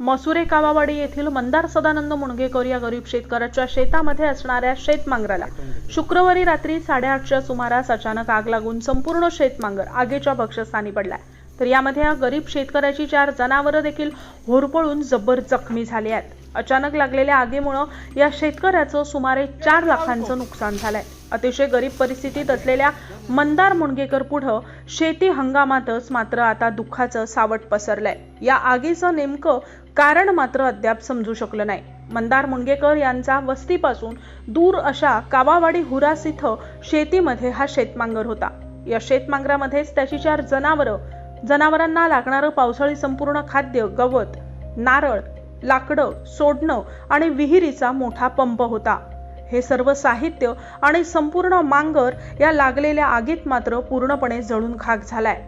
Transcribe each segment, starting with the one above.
मसुरे कावावाडी येथील मंदार सदानंद मुणगेकर या गरीब शेतकऱ्याच्या शेतामध्ये असणाऱ्या शेतमांगराला शुक्रवारी रात्री साडेआठच्या सुमारास अचानक आग लागून संपूर्ण शेतमांगर आगीच्या भक्षस्थानी पडलाय. तर यामध्ये या गरीब शेतकऱ्याची चार जनावरं देखील होरपळून जबर जखमी झाली आहेत. अचानक लागलेल्या आगीमुळं या शेतकऱ्याचं सुमारे चार लाखांचं नुकसान झालंय. अतिशय गरीब परिस्थितीत असलेल्या मंदार मुणगेकर पुढं शेती हंगामातच मात्र आता दुःखाचं सावट पसरलंय. या आगीचं नेमकं कारण मात्र अद्याप समजू शकलं नाही. मंदार मुणगेकर यांचा वस्तीपासून दूर अशा कावावाडी हुरास इथं शेतीमध्ये हा शेतमांगर होता. या शेतमांगरामध्येच त्याची चार जनावरं जनावरांना लागणारं पावसाळी संपूर्ण खाद्य गवत नारळ लाकडं सोडणं आणि विहिरीचा मोठा पंप होता. हे सर्व साहित्य आणि संपूर्ण मांगर या लागलेल्या आगीत मात्र पूर्णपणे जळून खाक झालाय.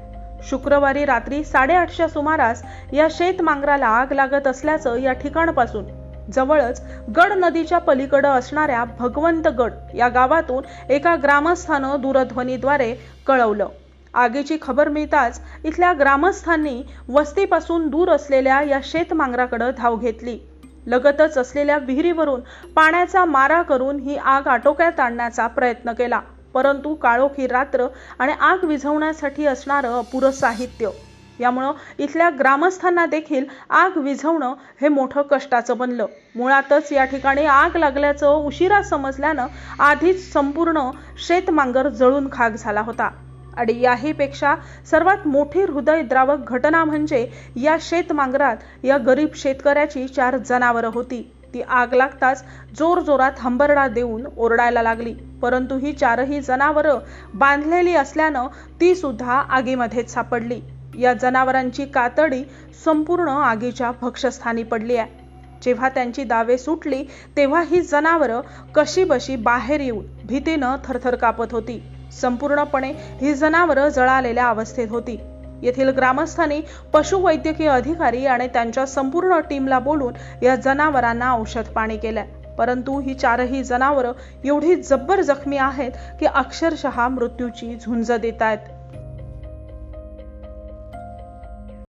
शुक्रवारी रात्री साडेआठच्या सुमारास या शेतमांगराला आग लागत असल्याचं या ठिकाणपासून जवळच गड नदीच्या पलीकडं असणाऱ्या भगवंतगड या गावातून एका ग्रामस्थानं दूरध्वनीद्वारे कळवलं. आगीची खबर मिळताच इथल्या ग्रामस्थांनी वस्तीपासून दूर असलेल्या या शेतमांगराकडे धाव घेतली. लगतच असलेल्या विहिरीवरून पाण्याचा मारा करून ही आग आटोक्यात आणण्याचा प्रयत्न केला. परंतु काळोखी रात्र आणि आग विझवण्यासाठी असणारं अपुरं साहित्य. यामुळं इथल्या ग्रामस्थांना देखील आग विझवणं हे मोठं कष्टाचं बनलं. मुळातच या ठिकाणी आग लागल्याचं उशिरा समजल्यानं आधीच संपूर्ण शेतमांगर जळून खाक झाला होता. आणि याहीपेक्षा सर्वात मोठी हृदयद्रावक घटना म्हणजे या शेतमांगरात या गरीब शेतकऱ्याची चार जनावरं होती. ती आग लागताच जोरजोरात हंबरडा देऊन ओरडायला लागली. परंतु ही चारही जनावरं बांधलेली असल्यानं ती सुद्धा आगीमध्येच सापडली. या जनावरांची कातडी संपूर्ण आगीच्या भक्षस्थानी पडली आहे. जेव्हा त्यांची दावे सुटली तेव्हा ही जनावरं कशी बशी बाहेर येऊन भीतीनं थरथर कापत होती. संपूर्णपणे ही जनावरं जळालेल्या अवस्थेत होती. येथील ग्रामस्थांनी पशुवैद्यकीय अधिकारी आणि त्यांच्या संपूर्ण टीमला बोलून या जनावरांना औषध पाणी केलंय परंतु ही चारही जनावरं एवढी जब्बर जखमी आहेत की अक्षरशः मृत्यूची झुंज देत आहेत